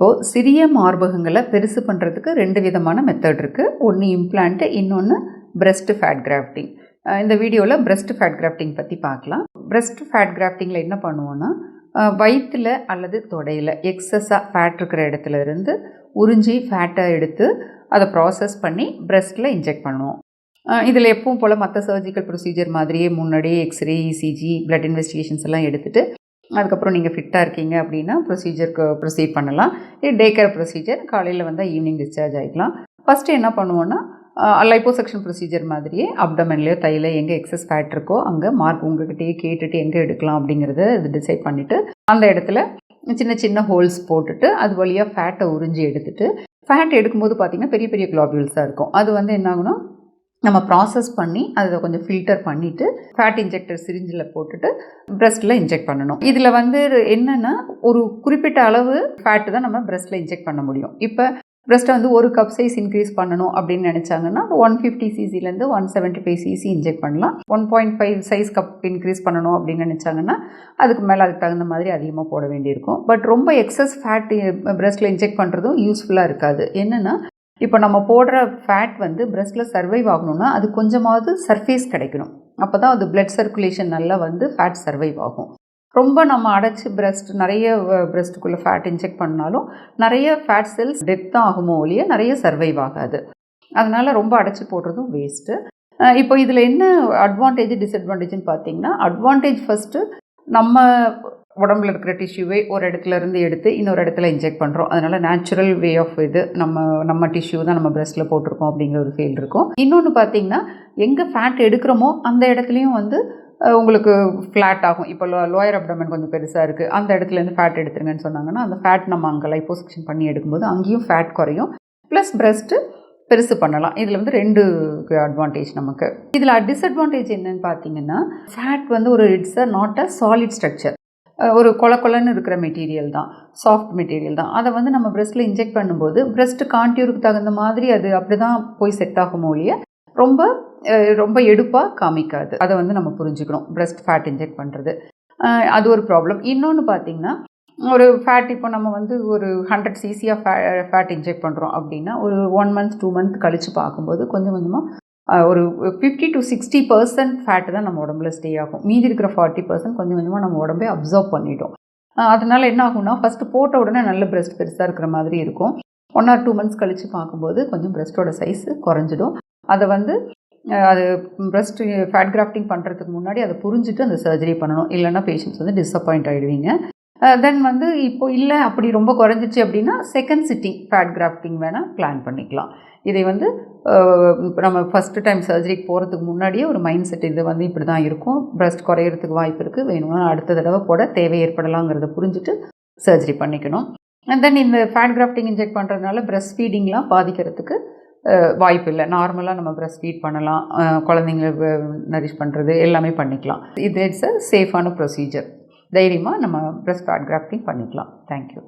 இப்போது சிறிய மார்பகங்களை பெருசு பண்ணுறதுக்கு ரெண்டு விதமான மெத்தட் இருக்குது ஒன்று இம்ப்ளான்ட்டு இன்னொன்று breast ஃபேட் கிராஃப்டிங் இந்த வீடியோவில் breast ஃபேட் கிராஃப்டிங் பற்றி பார்க்கலாம். Breast ஃபேட் கிராஃப்டிங்கில் என்ன பண்ணுவோன்னா வயிற்றில் அல்லது தொடையில் எக்ஸஸாக ஃபேட் இருக்கிற இடத்துல இருந்து உறிஞ்சி ஃபேட்டை எடுத்து அதை ப்ராசஸ் பண்ணி breastல இன்ஜெக்ட் பண்ணுவோம். இதில் எப்பவும் போல் மற்ற சர்ஜிக்கல் ப்ரொசீஜர் மாதிரியே முன்னாடியே எக்ஸ்ரே இசிஜி பிளட் இன்வெஸ்டிகேஷன்ஸ் எல்லாம் எடுத்துகிட்டு அதுக்கப்புறம் நீங்கள் ஃபிட்டாக இருக்கீங்க அப்படின்னா ப்ரொசீஜருக்கு ப்ரொசீட் பண்ணலாம். இது டே கேர் ப்ரொசீஜர் காலையில் வந்தால் ஈவினிங் டிஸ்சார்ஜ் ஆகிக்கலாம் ஃபஸ்ட்டு என்ன பண்ணுவோன்னா லைப்போசெக்ஷன் ப்ரொசீஜர் மாதிரியே அப்டமன்லேயோ தையில் எங்கே எக்ஸஸ் ஃபேட் இருக்கோ அங்கே மார்க் உங்ககிட்டயே கேட்டுட்டு எங்கே எடுக்கலாம் அப்படிங்கிறத இது டிசைட் பண்ணிவிட்டு அந்த இடத்துல சின்ன சின்ன ஹோல்ஸ் போட்டுட்டு அது வழியாக ஃபேட்டை உறிஞ்சி எடுத்துட்டு ஃபேட் எடுக்கும்போது பார்த்திங்கன்னா பெரிய பெரிய குளாபியூல்ஸாக இருக்கும். அது வந்து என்ன ஆகுனா நம்ம ப்ராசஸ் பண்ணி அதை கொஞ்சம் ஃபில்டர் பண்ணிவிட்டு ஃபேட் இன்ஜெக்டர் சிரிஞ்சில் போட்டுட்டு ப்ரெஸ்ட்டில் இன்ஜெக்ட் பண்ணணும். இதில் வந்து என்னென்னா ஒரு குறிப்பிட்ட அளவு ஃபேட்டு தான் நம்ம ப்ரெஸ்ட்டில் இன்ஜெக்ட் பண்ண முடியும். இப்போ ப்ரெஸ்ட்டை வந்து ஒரு கப் சைஸ் இன்க்ரீஸ் பண்ணணும் அப்படின்னு நினச்சாங்கன்னா one fifty சிசிலேருந்து one seventy five CC inject பண்ணலாம். One point five size cup increase பண்ணணும் அப்படின்னு நினச்சாங்கன்னா அதுக்கு மேலே அதுக்கு தகுந்த மாதிரி அதிகமாக போட வேண்டியிருக்கும். பட் ரொம்ப எக்ஸஸ் ஃபேட் ப்ரெஸ்ட்டில் இன்ஜெக்ட் பண்ணுறதும் யூஸ்ஃபுல்லாக இருக்காது. என்னென்னா இப்போ நம்ம போடுற ஃபேட் வந்து ப்ரெஸ்ட்டில் சர்வைவ் ஆகணும்னா அது கொஞ்சமாவது சர்ஃபேஸ் கிடைக்கணும். அப்போ தான் அது பிளட் சர்க்குலேஷன் நல்லா வந்து ஃபேட் சர்வைவ் ஆகும். ரொம்ப நம்ம அடைச்சி பிரெஸ்ட் நிறைய பிரெஸ்ட்டுக்குள்ளே ஃபேட் இன்ஜெக்ட் பண்ணாலும் நிறைய ஃபேட் செல்ஸ் டெத் தான் ஆகுமோ ஒழிய நிறைய சர்வைவ் ஆகாது. அதனால் ரொம்ப அடைச்சி போடுறதும் வேஸ்ட்டு இப்போ இதில் என்ன அட்வான்டேஜ் டிஸ்அட்வான்டேஜ்னு பார்த்தீங்கன்னா அட்வான்டேஜ் ஃபஸ்ட்டு நம்ம உடம்புல இருக்கிற டிஷ்யூவை ஒரு இடத்துல இருந்து எடுத்து இன்னொரு இடத்துல இன்ஜெக்ட் பண்ணுறோம் அதனால் நேச்சுரல் வே ஆஃப் இது. நம்ம நம்ம டிஷ்யூ தான் நம்ம பிரஸ்ட்டில் போட்டிருக்கோம் அப்படிங்கிற ஒரு ஃபீல் இருக்கும். இன்னொன்று பார்த்தீங்கன்னா எங்கே ஃபேட் எடுக்கிறோமோ அந்த இடத்துலையும் வந்து உங்களுக்கு ஃப்ளாட் ஆகும். இப்போ லோ லோயர் அப்டமன் கொஞ்சம் பெருசாக இருக்குது அந்த இடத்துலேருந்து ஃபேட் எடுத்துருங்கன்னு சொன்னாங்கன்னா அந்த ஃபேட் நம்ம அங்கே லைப்போசெக்ஷன் பண்ணி எடுக்கும்போது அங்கேயும் ஃபேட் குறையும். ப்ளஸ் பிரஸ்ட்டு பெருசு பண்ணலாம். இதில் வந்து ரெண்டு அட்வான்டேஜ் நமக்கு. இதில் டிஸ்அட்வான்டேஜ் என்னன்னு பார்த்தீங்கன்னா ஃபேட் வந்து ஒரு it's a not a solid structure ஒரு கொல கொலன்னு இருக்கிற மெட்டீரியல் தான் சாஃப்ட் மெட்டீரியல் தான். அதை வந்து நம்ம ப்ரெஸ்ட்டில் இன்ஜெக்ட் பண்ணும்போது ப்ரெஸ்ட் கான்டியூருக்கு தகுந்த மாதிரி அது அப்படி தான் போய் செட் ஆகுமோ இல்லையா ரொம்ப ரொம்ப எடுப்பாக காமிக்காது. அதை வந்து நம்ம புரிஞ்சுக்கணும் ப்ரெஸ்ட் ஃபேட் இன்ஜெக்ட் பண்ணுறது அது ஒரு ப்ராப்ளம் இன்னொன்று பார்த்திங்கன்னா ஒரு ஃபேட் இப்போ நம்ம வந்து ஒரு ஹண்ட்ரட் சிசியாக ஃபே ஃபேட் இன்ஜெக்ட் பண்ணுறோம் அப்படின்னா ஒரு ஒன் மந்த் டூ மந்த் கழித்து பார்க்கும்போது கொஞ்சம் கொஞ்சமாக ஒரு fifty to sixty percent fat தான் நம்ம உடம்புல ஸ்டே ஆகும். மீதி இருக்கிற ஃபார்ட்டி பர்சன்ட் கொஞ்சம் கொஞ்சமாக நம்ம உடம்பே அப்சர்வ் பண்ணிட்டோம் அதனால் என்ன ஆகும்னா ஃபஸ்ட்டு போட்ட உடனே நல்ல பிரெஸ்ட் பெருசாக இருக்கிற மாதிரி இருக்கும். ஒன் ஆர் டூ மந்த்ஸ் கழித்து பார்க்கும்போது கொஞ்சம் பிரெஸ்ட்டோட சைஸு குறைஞ்சிடும். அதை வந்து அது பிரஸ்ட் ஃபேட் கிராஃப்டிங் பண்ணுறதுக்கு முன்னாடி அதை புரிஞ்சுட்டு அந்த சர்ஜரி பண்ணணும். இல்லைன்னா பேஷண்ட்ஸ் வந்து டிஸப்பாயிண்ட் ஆகிடுவீங்க Uh, தென் வந்து இப்போ இல்லை அப்படி ரொம்ப குறைஞ்சிச்சு அப்படின்னா செகண்ட் சிட்டிங் ஃபேட் கிராஃப்டிங் வேணால் பிளான் பண்ணிக்கலாம். இதை வந்து uh, நம்ம ஃபஸ்ட்டு டைம் சர்ஜரிக்கு போகிறதுக்கு முன்னாடியே ஒரு மைண்ட் செட் இது வந்து இப்படி தான் இருக்கும். ப்ரெஸ்ட் குறையிறதுக்கு வாய்ப்பு இருக்குது வேணும்னா அடுத்த தடவை போட தேவை ஏற்படலாங்கிறத புரிஞ்சுட்டு சர்ஜரி பண்ணிக்கணும். அண்ட் தென் இந்த ஃபேட் கிராஃப்டிங் இன்ஜெக்ட் பண்ணுறதுனால ப்ரெஸ்ட் ஃபீடிங்லாம் பாதிக்கிறதுக்கு uh, வாய்ப்பு இல்லை. நார்மலாக நம்ம ப்ரெஸ்ட் ஃபீட் பண்ணலாம். குழந்தைங்கள நரிஷ் பண்ணுறது எல்லாமே பண்ணிக்கலாம். இது இட்ஸ் அ சேஃபான ப்ரொசீஜர் தைரியமாக நம்ம ப்ரெஸ்ட் கார்ட் கிராஃப்டிங் பண்ணிக்கலாம். Thank you